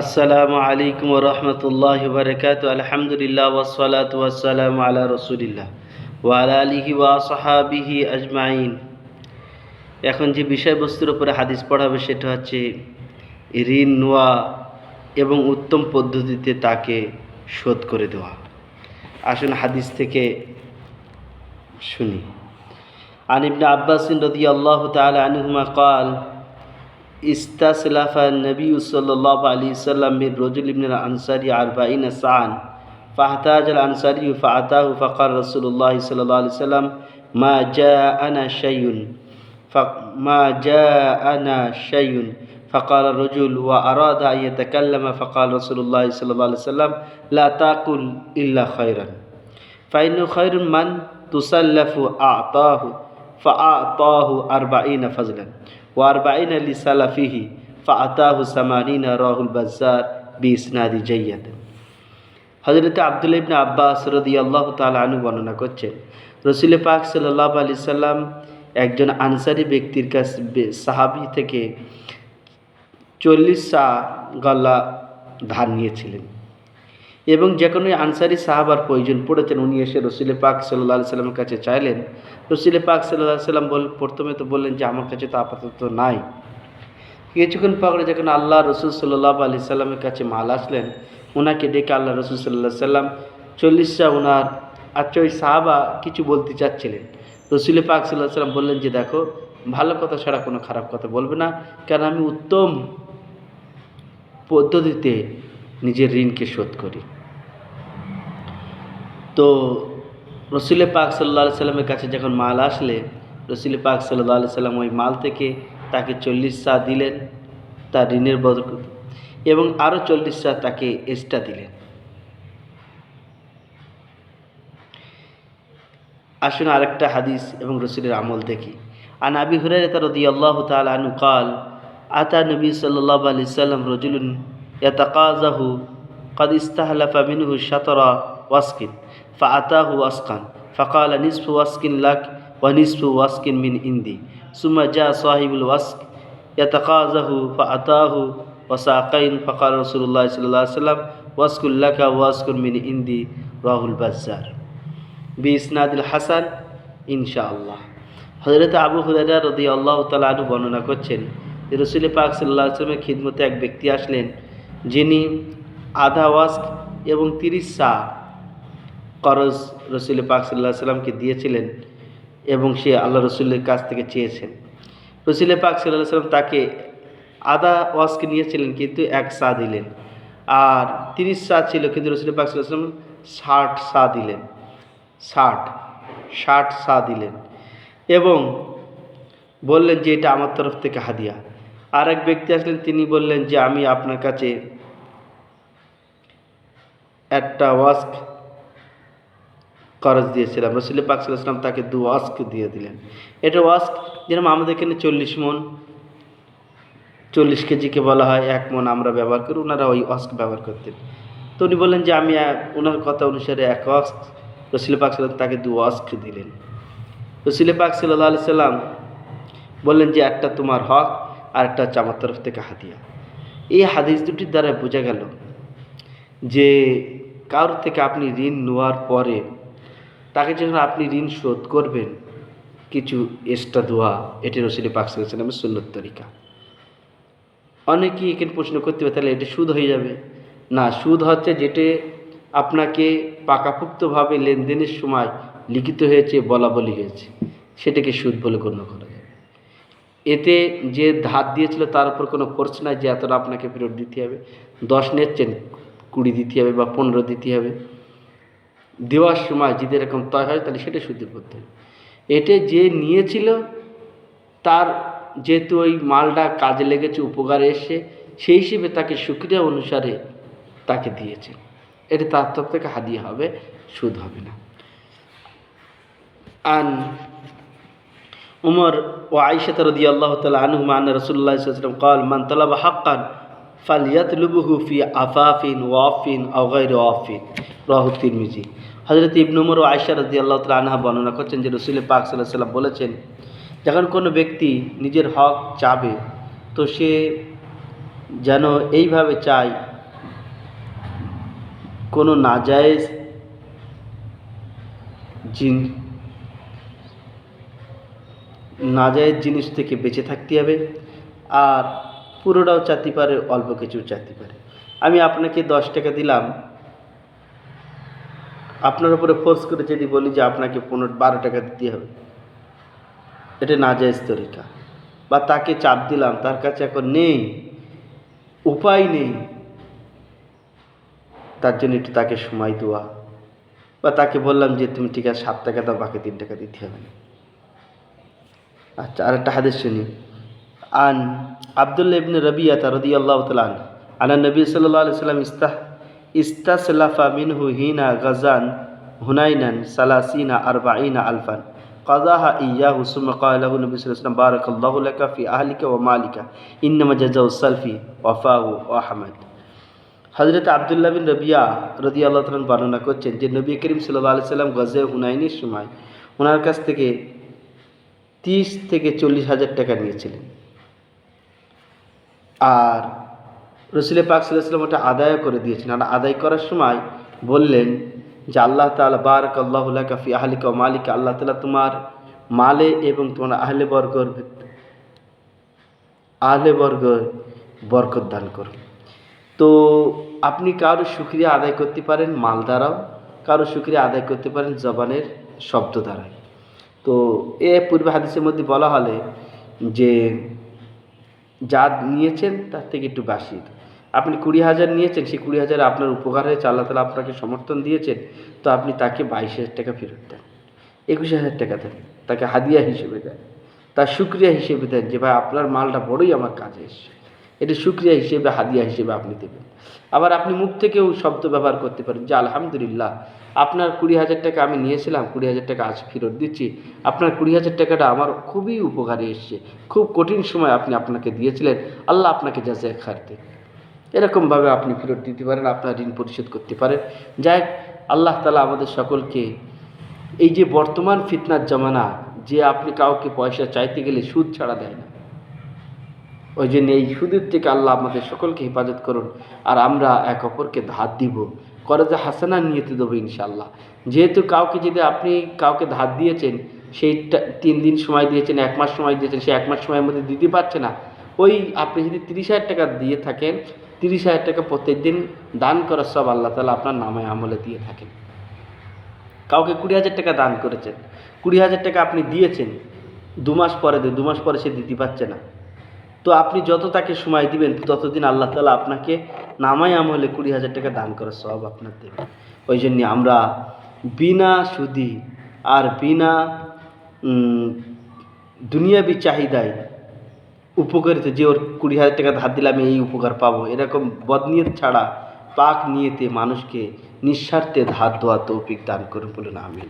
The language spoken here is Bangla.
আসসালামু আলাইকুম রহমতুল্লাহ বরকাত আলহামদুলিল্লাহ ওসলাত ওয়াসালাম আলা রসুলিল্লাহ ওয়ালা আলিহি ওয়াসহাবিহি আজমাইন। এখন যে বিষয়বস্তুর উপরে হাদিস পড়াবে সেটা হচ্ছে ঋণ নেওয়া এবং উত্তম পদ্ধতিতে তাকে শোধ করে দেওয়া। আসুন হাদিস থেকে শুনি। আনিবনা আব্বাসিন রদি আল্লাহ তাল আনহুমা কাল استسلف النبي صلى الله عليه وسلم من رجل من الأنصار أربعين ساعا فاحتاج الأنصاري فأتاه فقال رسول الله صلى الله عليه وسلم ما جاءنا شيء. فما جاءنا شيء. فقال الرجل وأراد أن يتكلم. فقال رسول الله صلى الله عليه وسلم لا تقل إلا خيرا. فإنه خير من تسلف أعطاه فأعطاه أربعين فضلا. ওয়ারবাইন আলী সালাফিহি ফাতাহু সামানিনা রাহুল বাজার বি জৈয়াদ হজরত আবদুল্লা ইবনা আব্বাস রদি আল্লাহ তালু বর্ণনা করছেন, রসুল পাক সাল্লাহ আলি সাল্লাম একজন আনসারি ব্যক্তির কাছে সাহাবি থেকে চল্লিশ সা গলা ধার নিয়েছিলেন। এবং যে কোনো আনসারি সাহাবার প্রয়োজন পড়েছেন, উনি এসে রসিলে পাক সাল্লাহ সাল্লামের কাছে চাইলেন। রসিলে পাক সাল্লাহ সাল্লাম বল প্রথমে তো বললেন যে, আমার কাছে তো আপাতত নাই। কিছুক্ষণ পরে যখন আল্লাহ রসুল সাল্লাহ আলি সাল্লামের কাছে মাল আসলেন ওনাকে ডেকে আল্লাহ রসুল সাল্লাহ সাল্লাম চল্লিশটা ওনার আচ্ছা ওই সাহাবা কিছু বলতে চাচ্ছিলেন। রসুল পাক সাল্লাহ সাল্লাম বললেন যে, দেখো, ভালো কথা ছাড়া কোনো খারাপ কথা বলবে না। কারণ আমি উত্তম পদ্ধতিতে নিজের ঋণকে শোধ করি। তো রসুল পাক সাল্লা সাল্লামের কাছে যখন মাল আসলে রসুল পাক সাল্লাহ সাল্লাম ওই মাল থেকে তাকে চল্লিশ সা দিলেন তার ঋণের বদল এবং আরও চল্লিশ সা তাকে এক্সট্রা দিলেন আসুন আরেকটা হাদিস এবং রসুলের আমল দেখি আন আবি হুরাইরা রাদিয়াল্লাহু তাআলা আনহু قال আতা নবী সাল্লাল্লাহু আলাইহি সাল্লাম রাজুলুন ইয়াতাকাযাহু قد استهلف منه شطر وسق فأتاه وسقا فقال نصف وسق لك ونصف وسق من عندي ثم جاء صاحب الوسق يتقاضاه فأتاه وساقين فقال رسول الله صلى الله عليه وسلم وسق لك وسق من عندي رواه البزار بإسناد الحسن إن شاء الله হজরত আবু হুরারা রদি আল্লাহ তালু বর্ণনা করছেন যে রসুল পাক সাল্লাহ আসলামের খিদমতে এক ব্যক্তি আসলেন যিনি আধা ওয়াস্ক এবং তিরিশ সা করজ রসুল পাক সাল্লাহ সাল্লামকে দিয়েছিলেন এবং সে আল্লাহ রসুলের কাছ থেকে চেয়েছেন। রসুল পাক সাল্লাহ সাল্লাম তাকে আদা ওয়াস্কে নিয়েছিলেন কিন্তু এক সা দিলেন। আর তিরিশ সা ছিল কিন্তু রসুল পাক সাল্লাহ সাল্লাম ষাট সা দিলেন। ষাট ষাট সা দিলেন এবং বললেন যে এটা আমার তরফ থেকে হাদিয়া। আর এক ব্যক্তি আসলেন, তিনি বললেন যে আমি আপনার কাছে একটা ওয়াস্ক করজ দিয়েছিলাম, রসুল পাক সাল্লাম তাকে দু ওয়াস্ক দিয়ে দিলেন। এটা ওয়াস্ক যেরকম আমাদের এখানে চল্লিশ মন, চল্লিশ কেজিকে বলা হয়, এক মন আমরা ব্যবহার করি, ওনারা ওই ওয়াস্ক ব্যবহার করতেন। তো উনি বললেন যে, আমি, ওনার কথা অনুসারে এক ওয়াস্ক। রসুল পাক সাল্লাম তাকে দু ওয়াস্ক দিলেন। রসুল পাক সাল্লাহ সাল্লাম বললেন যে, একটা তোমার হক, আর একটা হচ্ছে আমার তরফ থেকে হাদিয়া। এই হাদিস দুটির দ্বারা বোঝা গেল যে, কারোর থেকে আপনি ঋণ নেওয়ার পরে তাকে যখন আপনি ঋণ শোধ করবেন, কিছু এক্সট্রা দোয়া, এটি রসুল পাক সাল্লামের সুন্নত তরিকা। অনেকেই এখানে প্রশ্ন করতে হবে তাহলে এটা সুদ হয়ে যাবে? না, সুদ হচ্ছে যেটি আপনাকে পাকাপুক্তভাবে লেনদেনের সময় লিখিত হয়েছে, বলা বলি হয়েছে। সেটাকে সুদ বলে গণ্য করা যাবে এতে যে ধার দিয়েছিল তার উপর কোনো ফোর্স নাই যে এতটা আপনাকে ফেরত দিতে হবে। দশ নিচ্ছেন কুড়ি দিতে হবে বা পনেরো দিতে হবে। দেওয়ার সময় যদি এরকম তয় হয়, তাহলে সেটা শুদ্ধি করতে হবে। এতে যে নিয়েছিল, তার যেহেতু ওই মালটা কাজে লেগেছে, উপকারে এসে সেই হিসেবে তাকে সুক্রিয়া অনুসারে তাকে দিয়েছে। এটা তার তরফ থেকে হাদিয়া হবে, সুদ হবে না। আন উমর ও আইসাত রদি আল্লাহ তালা আনহুমা আন রসুল্লাহ সাল্লাম কল, মান তালাবা হাক্কান ফালিয়াতলুবহু ফি আফাফিন, ওয়াফিন আগাইর ওয়াফিন। রাহু তিরমিজি। হজরত ইবন উমর ও আয়সা রদি আল্লাহ আনহা বর্ণনা করছেন যে রসুল পাক সাল্লাহ সাল্লাম বলেছেন, যখন কোনো ব্যক্তি নিজের হক চাবে, তো সে যেন এইভাবে চাই কোনো নাজায়েজ জিন, নাজায়েজ জিনিস থেকে বেঁচে থাকতে হবে। আর পুরোটাও চাইতে পারে, অল্প কিছু চাইতে পারে। আমি আপনাকে দশ টাকা দিলাম। আপনার উপরে ফোর্স করে যদি বলি যে আপনাকে পনেরো, বারো টাকা দিতে হবে। এটা নাজায়েজ তরিকা। বা তাকে চাপ দিলাম, তার কাছে এখন নেই, উপায় নেই। তার জন্য একটু তাকে সময় দেওয়া। বা তাকে বললাম যে, তুমি ঠিক আছে, সাত টাকা দাও, বাকি তিন টাকা দিতে হবে না। আচ্ছা আরেকটা হাদিস শুনি। আন আবদুল্লা ইবনে রবিয়াতা রদি আল্লাহ তালান আনা নবী সাল্লাহ আলি সাল্লাম ইস্তাহ, ইস্তাসলাফা মিনহু হিনা গজান হুনাইনান সালাসিনা আরবাইনা আলফান। কাজাহা ইয়াহু সুমা কালাহু নবী সাল্লাম বারাক আল্লাহ লাকা ফি আহলিকা ও মালিকা, ইন্নামা জাজাউ সালফি ওয়াফাহু আহমদ। হজরত আবদুল্লাহ বিন রবিয়া রদি আল্লাহ তালন বর্ণনা করছেন যে নবী করিম সাল্লাহ আলাইসাল্লাম গজে হুনাইনের সময় ওনার কাছ থেকে তিরিশ থেকে চল্লিশ হাজার টাকা নিয়েছিলেন। আর রসুল পাক সাল্লাম ওটা আদায় করে দিয়েছেন। আর আদায় করার সময় বললেন যে, আল্লাহ তালা বারক আল্লাহ কাফি আহলিকা ও মালিকা, আল্লাহ তালা তোমার মালে এবং তোমার আহলে বর্গর আহলে বর্গ বরকত দান করুন তো আপনি কারও শুক্রিয়া আদায় করতে পারেন মাল দ্বারাও, কারও শুক্রিয়া আদায় করতে পারেন জবানের শব্দ দ্বারাই। তো এ পূর্বে হাদিসের মধ্যে বলা হলে যে যা নিয়েছেন, তার থেকে একটু বাসি আপনি কুড়ি হাজার নিয়েছেন, সেই কুড়ি হাজার আপনার উপকার হয়েছে, আল্লাহ তালা আপনাকে সমর্থন দিয়েছেন, তো আপনি তাকে বাইশ হাজার টাকা ফেরত দেন, একুশ হাজার টাকা দেন, তাকে হাদিয়া হিসেবে দেন, তার শুক্রিয়া হিসেবে দেন যে, ভাই, আপনার মালটা বড়ই আমার কাজে এসছে। এটা শুক্রিয়া হিসেবে, হাদিয়া হিসেবে আপনি দেবেন। আবার আপনি মুখ থেকেও শব্দ ব্যবহার করতে পারেন যে, আলহামদুলিল্লাহ আপনার কুড়ি হাজার টাকা আমি নিয়েছিলাম, কুড়ি হাজার টাকা আজ ফেরত দিচ্ছি। আপনার কুড়ি হাজার টাকাটা আমার খুবই উপকারে এসছে। খুব কঠিন সময় আপনি আপনাকে দিয়েছিলেন। আল্লাহ আপনাকে যাচাই খারতে এরকমভাবে আপনি ফেরত দিতে পারেন, আপনার ঋণ পরিশোধ করতে পারেন। যাই আল্লাহ তালা আমাদের সকলকে এই যে বর্তমান ফিতনার জমানা, যে আপনি কাউকে পয়সা চাইতে গেলে সুদ ছাড়া দেয় না। ওই জন্য এই সুদের থেকে আল্লাহ আমাদের সকলকে হেফাজত করুন। আর আমরা এক অপরকে ধার দিব। করজে হাসানা নিয়েতে দেবো ইনশাল্লাহ যেহেতু কাউকে যদি আপনি কাউকে ধার দিয়েছেন সেইটা তিন দিন সময় দিয়েছেন, এক মাস সময় দিয়েছেন, সে এক মাস সময়ের মধ্যে দিতে পারছে না। ওই আপনি যদি তিরিশ হাজার টাকা দিয়ে থাকেন, তিরিশ হাজার টাকা প্রত্যেক দিন দান করার সব আল্লাহ তালা আপনার নামে আমলে দিয়ে থাকেন। কাউকে কুড়ি হাজার টাকা দান করেছেন, কুড়ি হাজার টাকা আপনি দিয়েছেন, দু মাস পরে দু মাস পরে সে দিতে পারছে না। তো আপনি যত তাকে সময় দিবেন, ততদিন আল্লাহ তালা আপনাকে নামাই আমলে কুড়ি হাজার টাকা দান করার সব আপনার দেবে। ওই জন্য আমরা বিনা সুদি আর বিনা দুনিয়াবি চাহিদায় উপকারিত যে ওর কুড়ি হাজার টাকা ধার দিলে আমি এই উপকার পাবো, এরকম বদনিয়ত ছাড়া পাক নিয়েতে মানুষকে নিঃস্বার্থে ধার দেওয়া তৌফিক দান করুন বলুন, আমিন।